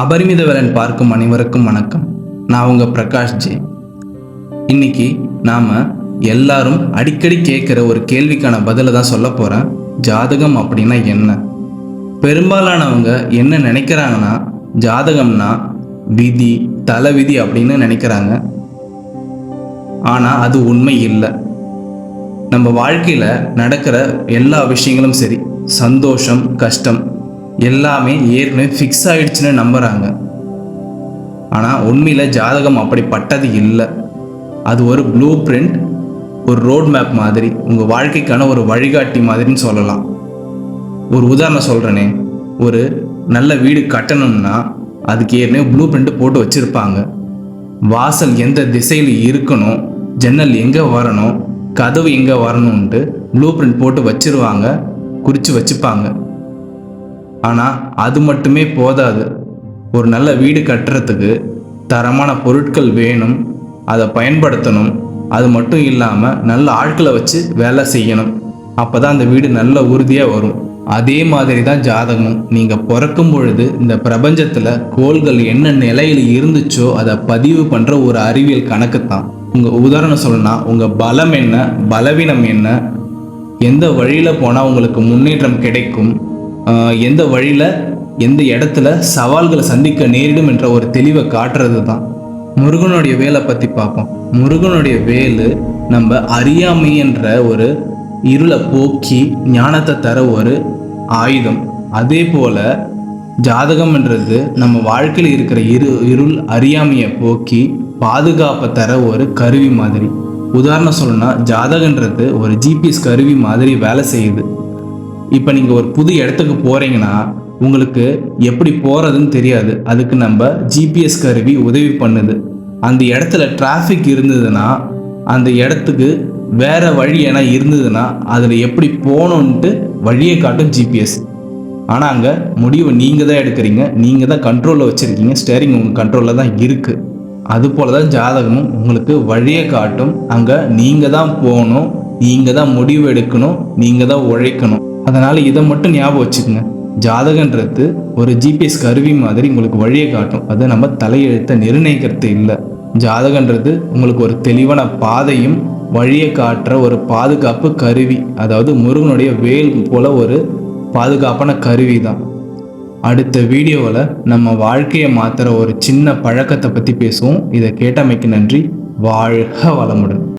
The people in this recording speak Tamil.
அபரிமித வேலன் பார்க்கும் அனைவருக்கும் வணக்கம். நான் உங்க பிரகாஷ் ஜி. இன்னைக்கு நாம எல்லாரும் அடிக்கடி கேட்குற ஒரு கேள்விக்கான பதிலை தான் சொல்ல போறேன். ஜாதகம் அப்படின்னா என்ன? பெரும்பாலானவங்க என்ன நினைக்கிறாங்கன்னா ஜாதகம்னா விதி தலைவிதி அப்படின்னு நினைக்கிறாங்க. ஆனால் அது உண்மை இல்லை. நம்ம வாழ்க்கையில் நடக்கிற எல்லா விஷயங்களும் சரி. சந்தோஷம் கஷ்டம் எல்லாமே ஏற்கனவே ஃபிக்ஸ் ஆயிடுச்சுன்னு நம்புகிறாங்க ஆனால் உண்மையில் ஜாதகம் அப்படிப்பட்டது இல்லை. அது ஒரு ப்ளூ பிரிண்ட் ஒரு ரோட் மேப் மாதிரி உங்கள் வாழ்க்கைக்கான ஒரு வழிகாட்டி மாதிரின்னு சொல்லலாம். ஒரு உதாரணம் சொல்கிறேனே ஒரு நல்ல வீடு கட்டணும்னா அதுக்கு ஏற்கனவே ப்ளூ பிரிண்ட் போட்டு வச்சுருப்பாங்க. வாசல் எந்த திசையில் இருக்கணும் ஜன்னல் எங்கே வரணும் கதவு எங்கே வரணும்ன்ட்டு ப்ளூ பிரிண்ட் போட்டு வச்சுருவாங்க குறித்து வச்சுப்பாங்க. ஆனால் அது மட்டுமே போதாது. ஒரு நல்ல வீடு கட்டுறதுக்கு தரமான பொருட்கள் வேணும் அதை பயன்படுத்தணும். அது மட்டும் இல்லாமல் நல்ல ஆட்களை வச்சு வேலை செய்யணும். அப்போ தான் அந்த வீடு நல்ல உறுதியாக வரும். அதே மாதிரி தான் ஜாதகமும். நீங்கள் பிறக்கும் பொழுது இந்த பிரபஞ்சத்தில் கோள்கள் என்ன நிலையில் இருந்துச்சோ அதை பதிவு பண்ணுற ஒரு அறிவியல் கணக்கு தான் உங்கள் உதாரணம் சொல்லணும்னா உங்கள் பலம் என்ன பலவீனம் என்ன எந்த வழியில் போனால் உங்களுக்கு முன்னேற்றம் கிடைக்கும் எந்த வழியில் எந்த இடத்துல சவால்களை சந்திக்க நேரிடும் என்ற ஒரு தெளிவை காட்டுறது தான் முருகனுடைய வேலை பற்றி பார்ப்போம். முருகனுடைய வேலு நம்ம அறியாமை என்ற ஒரு இருளை போக்கி ஞானத்தை தர ஒரு ஆயுதம். அதே போல் ஜாதகம்ன்றது நம்ம வாழ்க்கையில் இருக்கிற இரு இருள் அறியாமையை போக்கி பாதுகாப்பை தர ஒரு கருவி மாதிரி. உதாரணம் சொல்லணும்னா ஜாதகன்றது ஒரு ஜிபிஎஸ் கருவி மாதிரி வேலை செய்யுது. இப்போ நீங்கள் ஒரு புது இடத்துக்கு போகிறீங்கன்னா உங்களுக்கு எப்படி போகிறதுன்னு தெரியாது. அதுக்கு நம்ம ஜிபிஎஸ் கருவி உதவி பண்ணுது. அந்த இடத்துல டிராஃபிக் இருந்ததுன்னா அந்த இடத்துக்கு வேற வழி என இருந்ததுன்னா அதில் எப்படி போகணுன்ட்டு வழியை காட்டும் ஜிபிஎஸ் ஆனால் அங்கே முடிவை நீங்கள் தான் எடுக்கிறீங்க. நீங்கள் தான் கண்ட்ரோலில் வச்சுருக்கீங்க. ஸ்டேரிங் உங்கள் கண்ட்ரோலில் தான் இருக்குது அதுபோல தான் ஜாதகமும் உங்களுக்கு வழியை காட்டும். அங்கே நீங்கள் தான் போகணும். நீங்கள் தான் முடிவு எடுக்கணும். நீங்கள் தான் உழைக்கணும். அதனால் இதை மட்டும் ஞாபகம் வச்சுக்கோங்க. ஜாதகன்றது ஒரு ஜிபிஎஸ் கருவி மாதிரி உங்களுக்கு வழியை காட்டும். அது நம்ம தலையெழுத்தை நிர்ணயிக்கிறது இல்லை. ஜாதகன்றது உங்களுக்கு ஒரு தெளிவான பாதையும் வழியை காட்டுற ஒரு பாதுகாப்பு கருவி. அதாவது முருகனுடைய வேல் போல ஒரு பாதுகாப்பான கருவி தான். அடுத்த வீடியோவில் நம்ம வாழ்க்கையை மாற்றுற ஒரு சின்ன பழக்கத்தை பற்றி பேசுவோம். இதை கேட்டமைக்கு நன்றி. வாழ்க வளமுடன்.